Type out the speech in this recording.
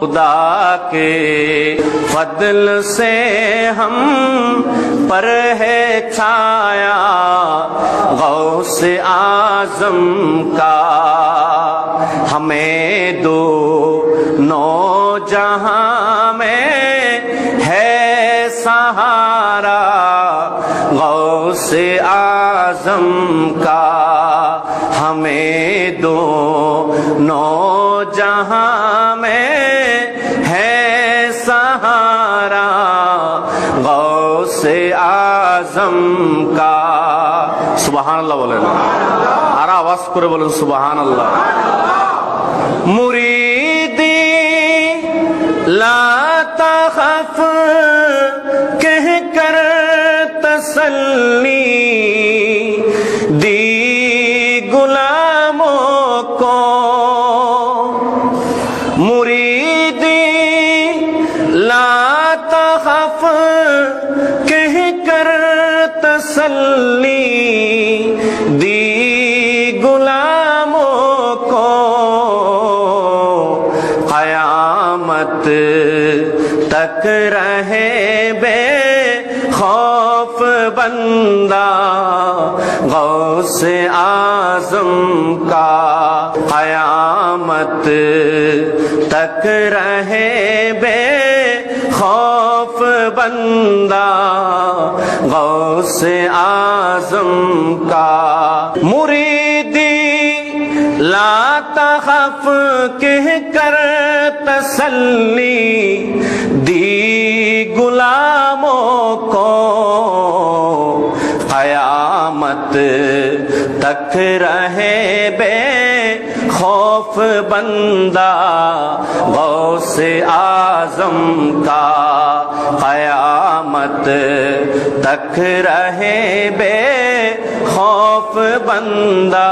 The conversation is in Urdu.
خدا کے فضل سے ہم پر ہے چھایا، غوث آزم کا۔ ہمیں دو نو جہاں میں ہے سہارا، غوث آزم کا۔ ہمیں دو نو جہاں میں ہے سہارا غوث آزم کا سبحان اللہ بولے আর আওয়াজ করে বলেন সুবাহান আল্লাহ মুরিদি লা তাখাফ کہہ کر تسلی دی غلاموں صحف کہہ کر تسلی دی غلاموں کو قیامت تک رہے بے خوف بندہ، غوث آزم کا قیامت تک رہے بے خوف بندہ، غوث آزم کا مریدی لا تخف، کہہ کر تسلی قیامت تک رہے بے خوف بندہ، غوث آزم کا قیامت تک رہے بے خوف بندہ۔